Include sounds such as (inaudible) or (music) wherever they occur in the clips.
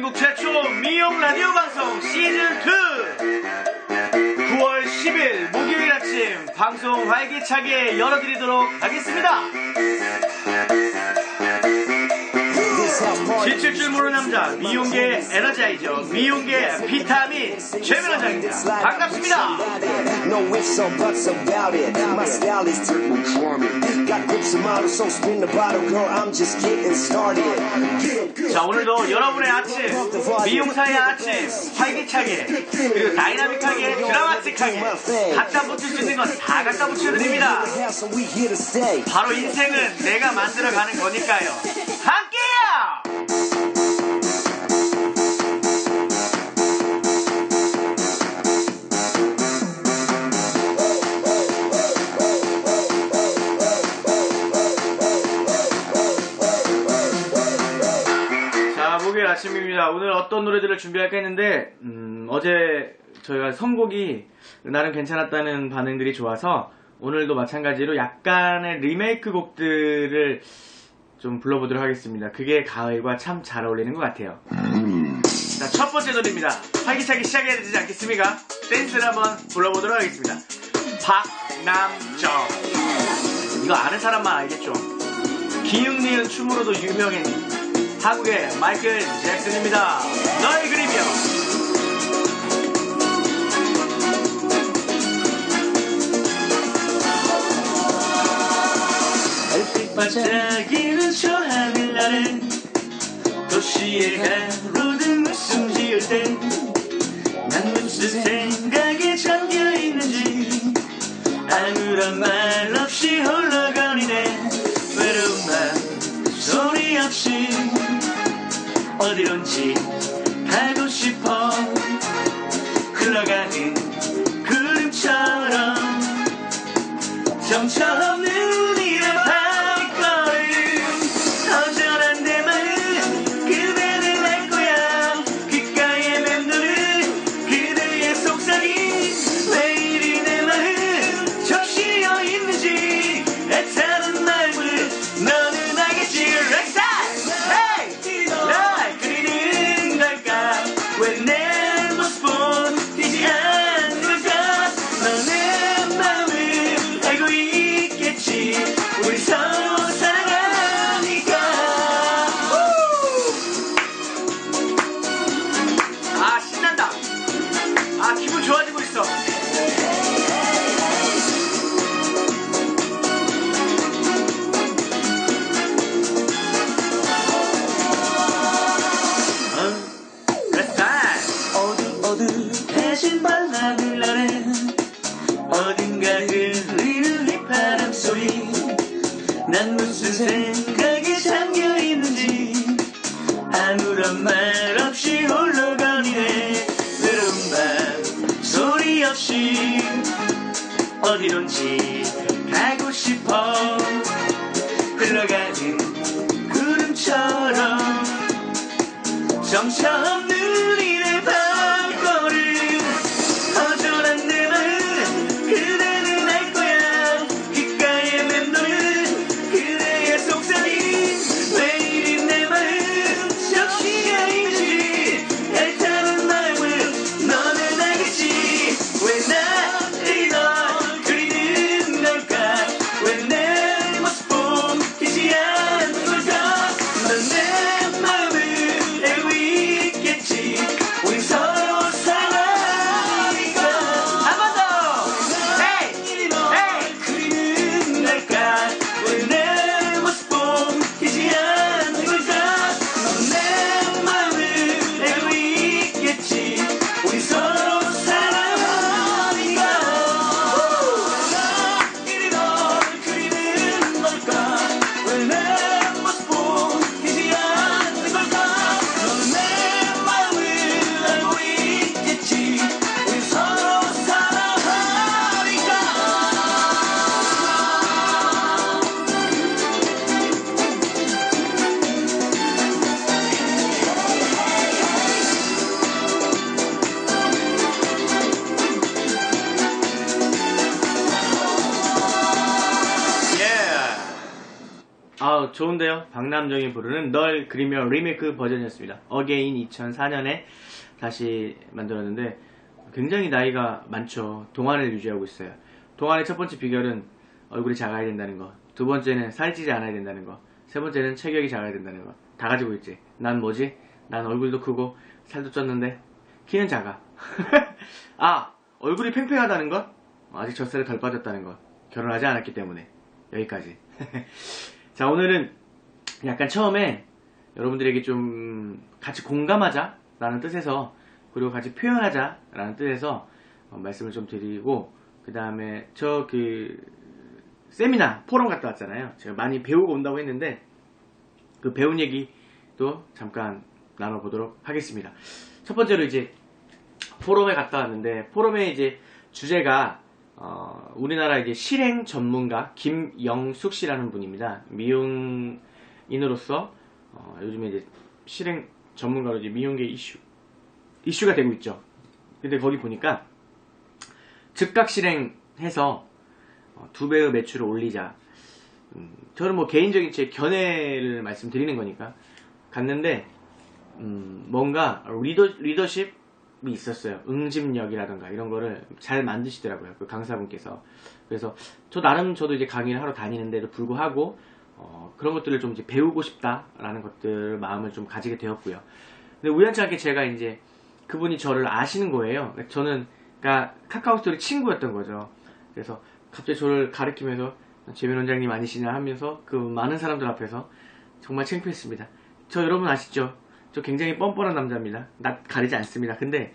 대한민국 최초 미용 라디오 방송 시즌 2 9월 10일 목요일 아침 방송 활기차게 열어드리도록 하겠습니다. 지칠 줄 모르는 남자 미용계 에너자이저 미용계 비타민 최면원장입니다. 반갑습니다. 자 오늘도 여러분의 아침 미용사의 아침 활기차게 그리고 다이나믹하게 드라마틱하게 갖다 붙일 수 있는 건 다 갖다 붙여드립니다. 바로 인생은 내가 만들어가는 거니까요. 아침입니다. 오늘 어떤 노래들을 준비할까 했는데, 음, 어제 저희가 선곡이 나름 괜찮았다는 반응들이 좋아서, 오늘도 마찬가지로 약간의 리메이크 곡들을 좀 불러보도록 하겠습니다. 그게 가을과 참 잘 어울리는 것 같아요. 자, 첫 번째 노래입니다. 활기차게 시작해야 되지 않겠습니까? 댄스를 한번 불러보도록 하겠습니다. 박남정. 이거 아는 사람만 알겠죠? 기흥리은 춤으로도 유명한 한국의 마이클 잭슨입니다. 너의 그림이요. 반짝이는 저 하늘나는 도시의 가로등 웃음 지을 때난 무슨 생각에 잠겨있는지 아무런 말 어디론지 가고 싶어. 흘러가는 구름처럼 정처없 구름처럼 정처 없는 좋은데요. 박남정이 부르는 널 그리며 리메이크 버전이었습니다. 어게인 2004년에 다시 만들었는데 굉장히 나이가 많죠. 동안을 유지하고 있어요. 동안의 첫 번째 비결은 얼굴이 작아야 된다는 거. 두 번째는 살이 찌지 않아야 된다는 거. 세 번째는 체격이 작아야 된다는 거. 다 가지고 있지. 난 뭐지? 난 얼굴도 크고 살도 쪘는데 키는 작아. (laughs) 아 얼굴이 팽팽하다는 것? 아직 젖살이 덜 빠졌다는 것. 결혼하지 않았기 때문에 여기까지. (laughs) 자 오늘은 약간 처음에 여러분들에게 좀 같이 공감하자 라는 뜻에서 그리고 같이 표현하자 라는 뜻에서 어, 말씀을 좀 드리고 그 다음에 저 그 세미나 포럼 갔다 왔잖아요. 제가 많이 배우고 온다고 했는데 그 배운 얘기도 잠깐 나눠보도록 하겠습니다. 첫 번째로 이제 포럼에 갔다 왔는데 포럼의 이제 주제가 어, 우리나라 이제 실행 전문가 김영숙 씨라는 분입니다. 미용인으로서 어, 요즘에 이제 실행 전문가로 이제 미용계 이슈 이슈가 되고 있죠. 근데 거기 보니까 즉각 실행해서 어, 두 배의 매출을 올리자. 음, 저는 뭐 개인적인 제 견해를 말씀드리는 거니까 갔는데 음, 뭔가 리더 리더십 이 있었어요. 응집력이라든가 이런 거를 잘 만드시더라고요. 그 강사분께서. 그래서 저 나름 저도 이제 강의를 하러 다니는데도 불구하고 어, 그런 것들을 좀 이제 배우고 싶다라는 것들 마음을 좀 가지게 되었고요. 근데 우연치 않게 제가 이제 그분이 저를 아시는 거예요. 저는 그러니까 카카오스토리 친구였던 거죠. 그래서 갑자기 저를 가리키면서 재민 원장님 아니시냐 하면서 그 많은 사람들 앞에서 정말 창피했습니다. 저 여러분 아시죠? 저 굉장히 뻔뻔한 남자입니다. 낯 가리지 않습니다. 근데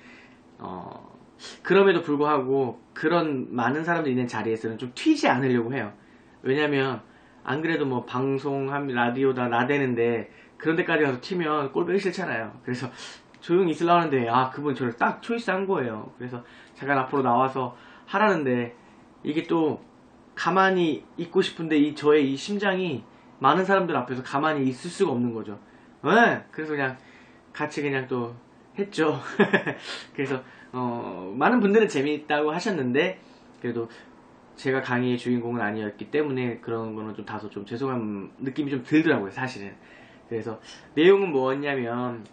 어, 그럼에도 불구하고 그런 많은 사람들이 있는 자리에서는 좀 튀지 않으려고 해요. 왜냐면 안 그래도 뭐 방송함 라디오다 나대는데 그런 데까지 가서 튀면 꼴보기 싫잖아요. 그래서 조용히 있으려고 하는데 아 그분 저를 딱 초이스 한 거예요. 그래서 잠깐 앞으로 나와서 하라는데 이게 또 가만히 있고 싶은데 이 저의 이 심장이 많은 사람들 앞에서 가만히 있을 수가 없는 거죠. 네, 그래서 그냥 같이 그냥 또 했죠. (laughs) 그래서 어, 많은 분들은 재미있다고 하셨는데 그래도 제가 강의의 주인공은 아니었기 때문에 그런 거는 좀 다소 좀 죄송한 느낌이 좀 들더라고요, 사실은. 그래서 내용은 뭐였냐면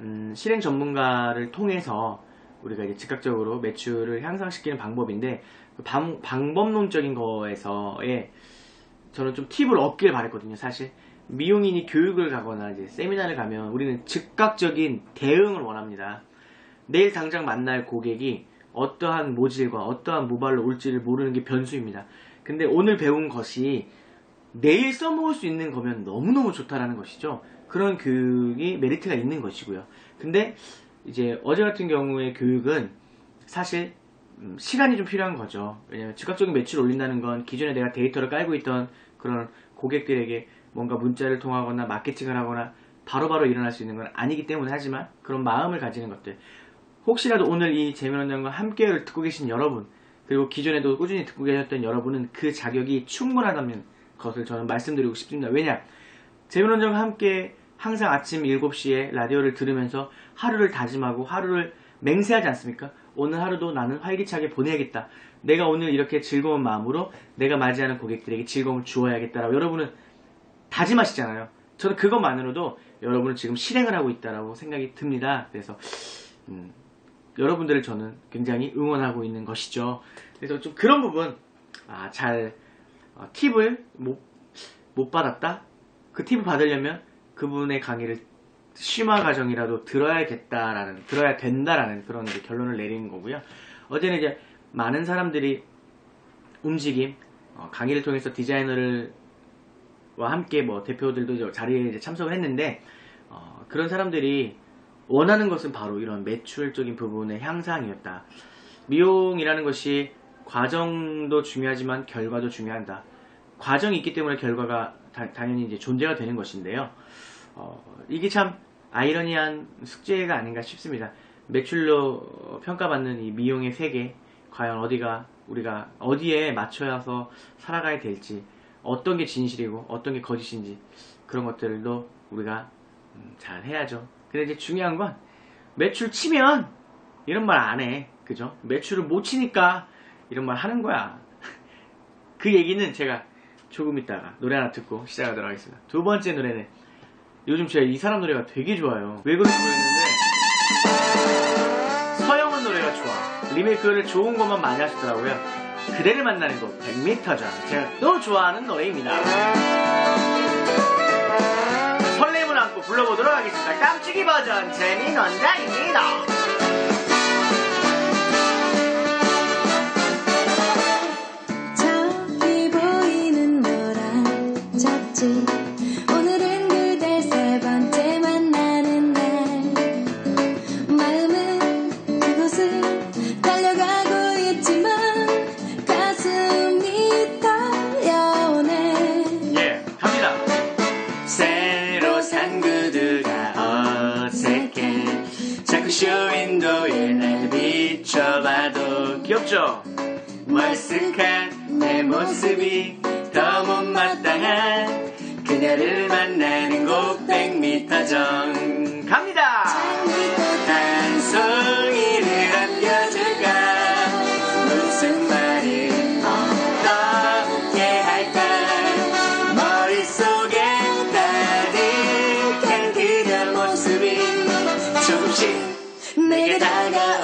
음, 실행 전문가를 통해서 우리가 이제 즉각적으로 매출을 향상시키는 방법인데 그 방, 방법론적인 거에서의 저는 좀 팁을 얻길 바랬거든요, 사실. 미용인이 교육을 가거나 이제 세미나를 가면 우리는 즉각적인 대응을 원합니다. 내일 당장 만날 고객이 어떠한 모질과 어떠한 모발로 올지를 모르는 게 변수입니다. 근데 오늘 배운 것이 내일 써먹을 수 있는 거면 너무너무 좋다라는 것이죠. 그런 교육이 메리트가 있는 것이고요. 근데 이제 어제 같은 경우의 교육은 사실 음, 시간이 좀 필요한 거죠. 왜냐면 즉각적인 매출을 올린다는 건 기존에 내가 데이터를 깔고 있던 그런 고객들에게 뭔가 문자를 통하거나 마케팅을 하거나 바로 바로 일어날 수 있는 건 아니기 때문에 하지만 그런 마음을 가지는 것들 혹시라도 오늘 이 재미원장과 함께를 듣고 계신 여러분 그리고 기존에도 꾸준히 듣고 계셨던 여러분은 그 자격이 충분하다는 것을 저는 말씀드리고 싶습니다. 왜냐 재미원장과 함께 항상 아침 7시에 라디오를 들으면서 하루를 다짐하고 하루를 맹세하지 않습니까? 오늘 하루도 나는 활기차게 보내야겠다. 내가 오늘 이렇게 즐거운 마음으로 내가 맞이하는 고객들에게 즐거움을 주어야겠다라고 여러분은 다짐하시잖아요. 저는 그것만으로도 여러분을 지금 실행을 하고 있다라고 생각이 듭니다. 그래서 음, 여러분들을 저는 굉장히 응원하고 있는 것이죠. 그래서 좀 그런 부분 아, 잘 어, 팁을 못, 못 받았다. 그 팁을 받으려면 그분의 강의를 심화 과정이라도 들어야겠다라는 들어야 된다라는 그런 결론을 내리는 거고요. 어제는 이제 많은 사람들이 움직임 어, 강의를 통해서 디자이너를 와 함께 뭐 대표들도 자리에 참석을 했는데 어, 그런 사람들이 원하는 것은 바로 이런 매출적인 부분의 향상이었다. 미용이라는 것이 과정도 중요하지만 결과도 중요하다. 과정이 있기 때문에 결과가 다- 당연히 이제 존재가 되는 것인데요. 어, 이게 참 아이러니한 숙제가 아닌가 싶습니다. 매출로 평가받는 이 미용의 세계, 과연 어디가 우리가 어디에 맞춰서 살아가야 될지, 어떤 게 진실이고 어떤 게 거짓인지 그런 것들도 우리가 음, 잘 해야죠. 근데 이제 중요한 건 매출 치면 이런 말 안 해. 그죠? 매출을 못 치니까 이런 말 하는 거야. (laughs) 그 얘기는 제가 조금 있다가 노래 하나 듣고 시작하도록 하겠습니다. 두 번째 노래는 요즘 제가 이 사람 노래가 되게 좋아요. 왜 그런지 모르겠는데 서영은 노래가 좋아. 리메이크를 좋은 것만 많이 하시더라고요. 그대를 만나는 곳 100m 전 제가 너무 좋아하는 노래입니다. 설렘을 안고 불러보도록 하겠습니다. 깜찍이 버전 재미 원장입니다. 大が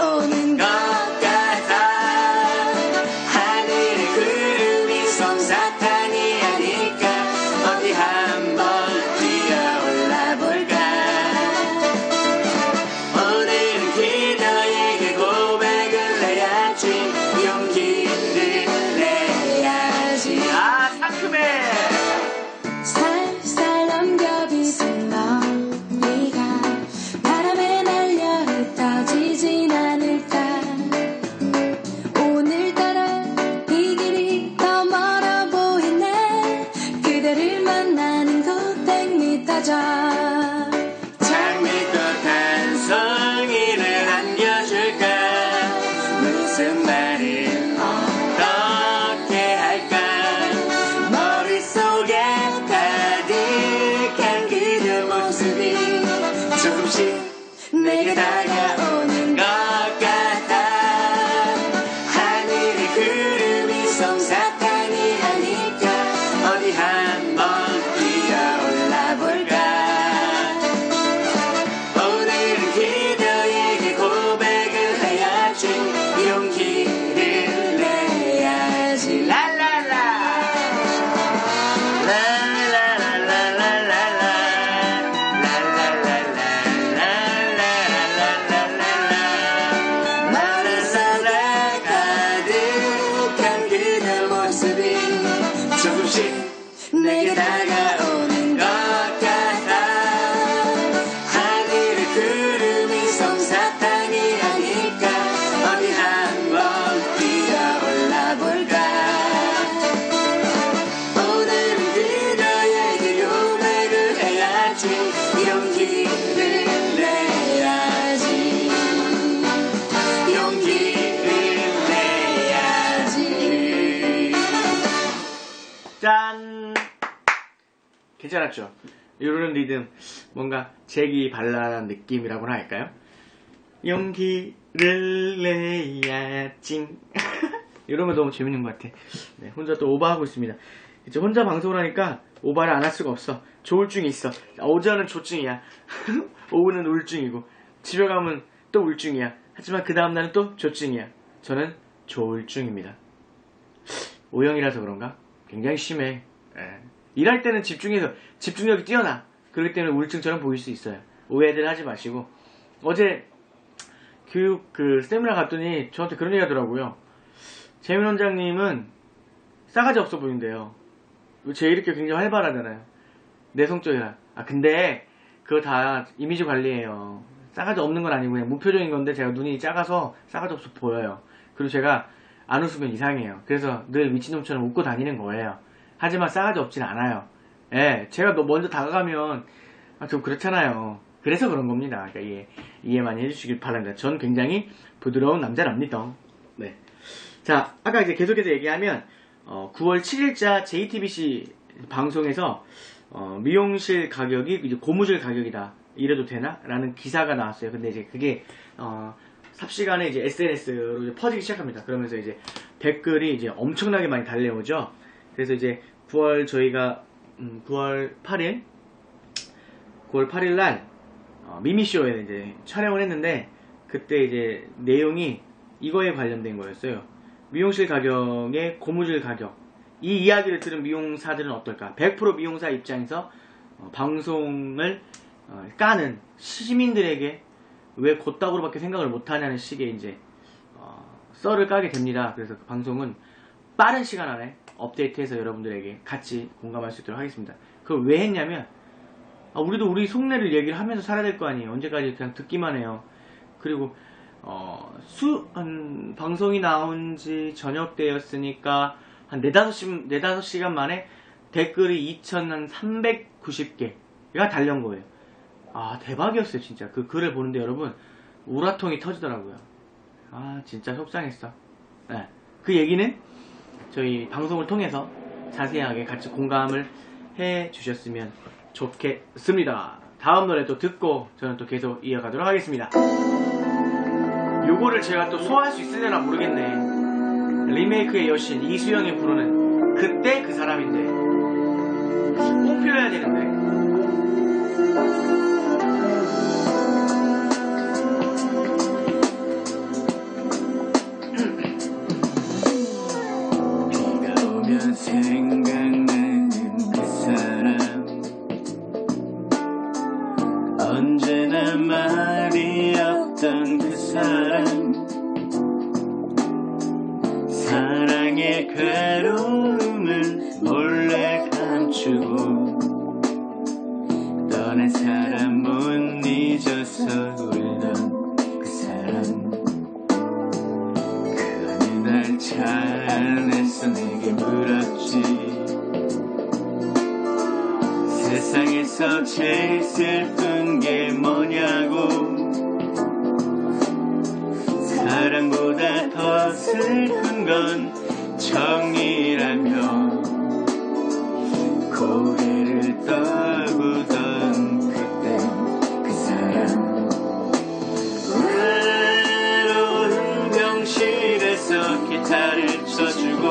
make 이런 리듬 뭔가 재기 발랄한 느낌이라고나 할까요? 용기를 내야지. (laughs) 이런 거 너무 재밌는 것 같아. 네, 혼자 또 오버하고 있습니다. 이제 혼자 방송을 하니까 오버를 안 할 수가 없어. 조울증이 있어. 어제는 조증이야. (laughs) 오후는 우울증이고 집에 가면 또 우울증이야. 하지만 그 다음날은 또 조증이야. 저는 조울증입니다. O형이라서 그런가? 굉장히 심해. 예. 일할 때는 집중해서 집중력이 뛰어나. 그렇기 때문에 우울증처럼 보일 수 있어요. 오해들 하지 마시고. 어제 교육 그 세미나 갔더니 저한테 그런 얘기 하더라고요. 재민 원장님은 싸가지 없어 보인대요. 제 이렇게 굉장히 활발하잖아요. 내성적이라. 아 근데 그거 다 이미지 관리예요. 싸가지 없는 건 아니고 그냥 무표정인 건데 제가 눈이 작아서 싸가지 없어 보여요. 그리고 제가 안 웃으면 이상해요. 그래서 늘 미친놈처럼 웃고 다니는 거예요. 하지만 싸가지 없진 않아요. 예, 제가 너 먼저 다가가면 아, 좀 그렇잖아요. 그래서 그런 겁니다. 그러니까 이해, 이해 많이 해주시길 바랍니다. 전 굉장히 부드러운 남자랍니다. 네. 자, 아까 이제 계속해서 얘기하면, 어, 9월 7일자 JTBC 방송에서, 어, 미용실 가격이 이제 고무줄 가격이다. 이래도 되나? 라는 기사가 나왔어요. 근데 이제 그게, 어, 삽시간에 이제 SNS로 이제 퍼지기 시작합니다. 그러면서 이제 댓글이 이제 엄청나게 많이 달려오죠. 그래서 이제 9월 저희가 음, 9월 8일 9월 8일 날 어, 미미쇼에 이제 촬영을 했는데 그때 이제 내용이 이거에 관련된 거였어요. 미용실 가격의 고무줄 가격. 이 이야기를 들은 미용사들은 어떨까? 100% 미용사 입장에서 어, 방송을 어, 까는 시민들에게 왜 곧다구로밖에 생각을 못하냐는 식의 이제 어, 썰을 까게 됩니다. 그래서 그 방송은 빠른 시간 안에 업데이트해서 여러분들에게 같이 공감할 수 있도록 하겠습니다. 그걸 왜 했냐면 아, 우리도 우리 속내를 얘기를 하면서 살아야 될 거 아니에요. 언제까지 그냥 듣기만 해요. 그리고 어, 수, 한, 방송이 나온 지 저녁 때였으니까 한 4, 5시, 4, 5시간 만에 댓글이 2,390개가 달린 거예요. 아, 대박이었어요, 진짜. 그 글을 보는데 여러분, 우라통이 터지더라고요. 아, 진짜 속상했어. 네. 그 얘기는 저희 방송을 통해서 자세하게 같이 공감을 해 주셨으면 좋겠습니다. 다음 노래 또 듣고 저는 또 계속 이어가도록 하겠습니다. 요거를 제가 또 소화할 수 있으려나 모르겠네. 리메이크의 여신 이수영이 부르는 그때 그 사람인데 꼭 필요해야 되는데. 언제나 말이 없던 그 사람 사랑의 괴로움 세상에서 제일 슬픈 게 뭐냐고. 사랑보다 더 슬픈 건 정이라며. 고개를 떨구던 그때 그 사람. 외로운 병실에서 기타를 쳐주고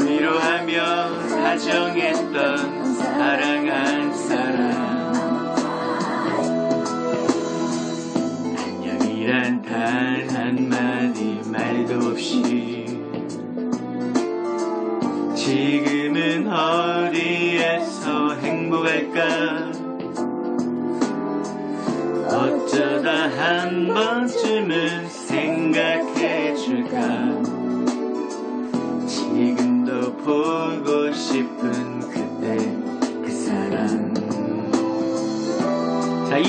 위로하며 다정했던 사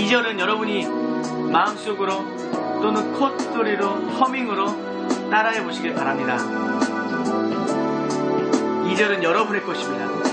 절은 여러분이 마음속으로 또는 콧소리로 허밍으로 따라해 보시길 바랍니다. 2절은 여러분의 것입니다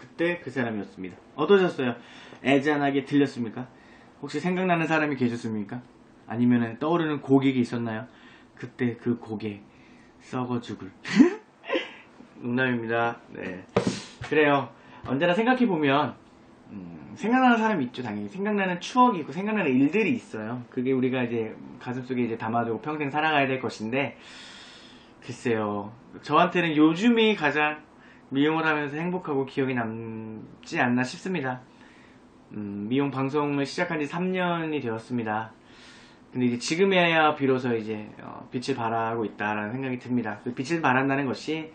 그때 그 사람이었습니다. 어떠셨어요? 애잔하게 들렸습니까? 혹시 생각나는 사람이 계셨습니까? 아니면 떠오르는 고객이 있었나요? 그때 그 고객 썩어 죽을 (laughs) 농담입니다. 네. 그래요. 언제나 생각해보면, 음, 생각나는 사람이 있죠, 당연히. 생각나는 추억이 있고, 생각나는 일들이 있어요. 그게 우리가 이제 가슴속에 이제 담아두고 평생 살아가야 될 것인데, 글쎄요. 저한테는 요즘이 가장 미용을 하면서 행복하고 기억이 남지 않나 싶습니다. 음, 미용 방송을 시작한 지 3년이 되었습니다. 근데 이제 지금에야 비로소 이제 어, 빛을 발하고 있다라는 생각이 듭니다. 그 빛을 발한다는 것이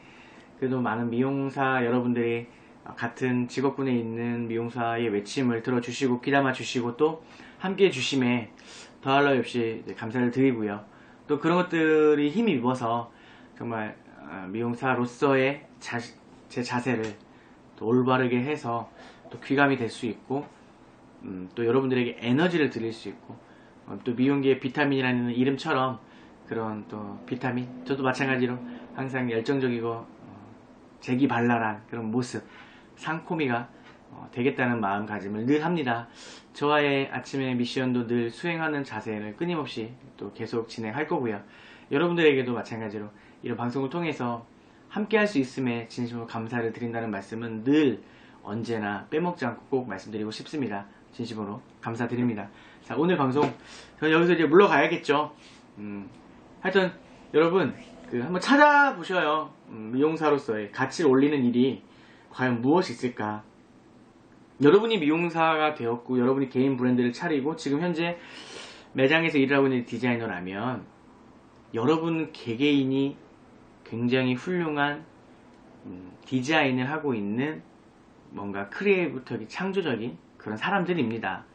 그래도 많은 미용사 여러분들이 어, 같은 직업군에 있는 미용사의 외침을 들어주시고 귀담아 주시고 또 함께 해주심에 더할 나위 없이 감사를 드리고요. 또 그런 것들이 힘이 입어서 정말 어, 미용사로서의 자- 제 자세를 또 올바르게 해서 또 귀감이 될 수 있고 음, 또 여러분들에게 에너지를 드릴 수 있고 어, 또 미용계의 비타민이라는 이름처럼 그런 또 비타민 저도 마찬가지로 항상 열정적이고 어, 재기발랄한 그런 모습 상코미가 어, 되겠다는 마음가짐을 늘 합니다. 저와의 아침의 미션도 늘 수행하는 자세를 끊임없이 또 계속 진행할 거고요. 여러분들에게도 마찬가지로 이런 방송을 통해서 함께 할 수 있음에 진심으로 감사를 드린다는 말씀은 늘 언제나 빼먹지 않고 꼭 말씀드리고 싶습니다. 진심으로 감사드립니다. 자, 오늘 방송 저는 여기서 이제 물러가야겠죠. 음, 하여튼 여러분 그 한번 찾아보셔요. 음, 미용사로서의 가치를 올리는 일이 과연 무엇이 있을까? 여러분이 미용사가 되었고 여러분이 개인 브랜드를 차리고 지금 현재 매장에서 일을 하고 있는 디자이너라면 여러분 개개인이 굉장히 훌륭한 음, 디자인을 하고 있는 뭔가 크리에이티브적인 창조적인 그런 사람들입니다.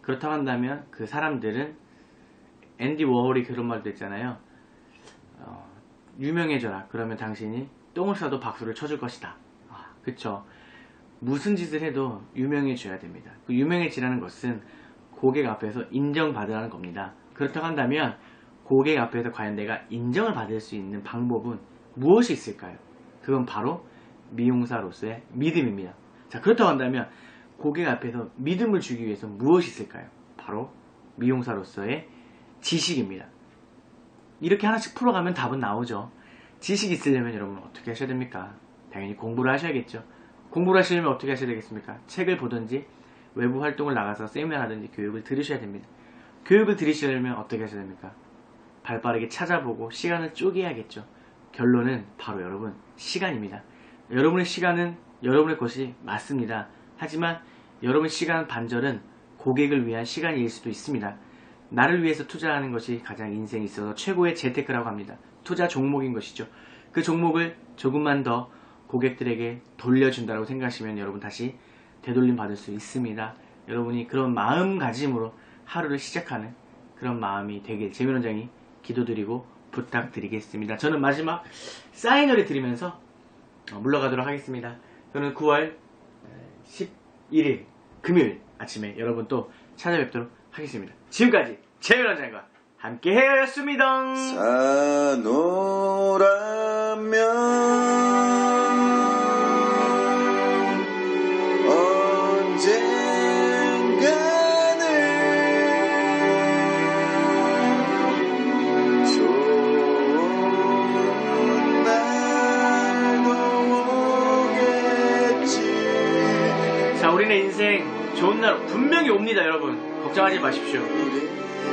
그렇다고 한다면 그 사람들은 앤디 워홀이 그런 말도 했잖아요. 어, 유명해져라. 그러면 당신이 똥을 싸도 박수를 쳐줄 것이다. 아, 그쵸. 무슨 짓을 해도 유명해져야 됩니다. 그 유명해지라는 것은 고객 앞에서 인정받으라는 겁니다. 그렇다고 한다면 고객 앞에서 과연 내가 인정을 받을 수 있는 방법은 무엇이 있을까요? 그건 바로 미용사로서의 믿음입니다. 자, 그렇다고 한다면 고객 앞에서 믿음을 주기 위해서 무엇이 있을까요? 바로 미용사로서의 지식입니다. 이렇게 하나씩 풀어가면 답은 나오죠. 지식이 있으려면 여러분 어떻게 하셔야 됩니까? 당연히 공부를 하셔야겠죠. 공부를 하시려면 어떻게 하셔야 되겠습니까? 책을 보든지 외부 활동을 나가서 세미나 하든지 교육을 들으셔야 됩니다. 교육을 들으시려면 어떻게 하셔야 됩니까? 발빠르게 찾아보고 시간을 쪼개야겠죠. 결론은 바로 여러분 시간입니다. 여러분의 시간은 여러분의 것이 맞습니다. 하지만 여러분의 시간 반절은 고객을 위한 시간일 수도 있습니다. 나를 위해서 투자하는 것이 가장 인생에 있어서 최고의 재테크라고 합니다. 투자 종목인 것이죠. 그 종목을 조금만 더 고객들에게 돌려준다고 생각하시면 여러분 다시 되돌림 받을 수 있습니다. 여러분이 그런 마음가짐으로 하루를 시작하는 그런 마음이 되길 재민원장이 기도드리고 부탁드리겠습니다. 저는 마지막 사인을 드리면서 어, 물러가도록 하겠습니다. 저는 9월 11일 금요일 아침에 여러분 또 찾아뵙도록 하겠습니다. 지금까지 재민원장과 함께 해였습니다. 사노라면 자, 우리네 인생 좋은 날 분명히 옵니다, 여러분. 걱정하지 마십시오.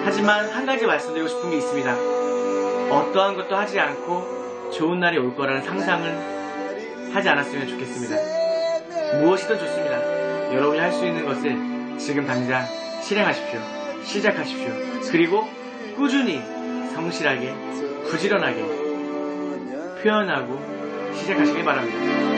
하지만 한 가지 말씀드리고 싶은 게 있습니다. 어떠한 것도 하지 않고 좋은 날이 올 거라는 상상을 하지 않았으면 좋겠습니다. 무엇이든 좋습니다. 여러분이 할 수 있는 것을 지금 당장 실행하십시오. 시작하십시오. 그리고 꾸준히 성실하게 부지런하게 표현하고 시작하시길 바랍니다.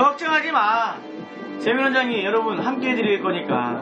걱정하지 마. 재민 원장이 여러분 함께 해드릴 거니까.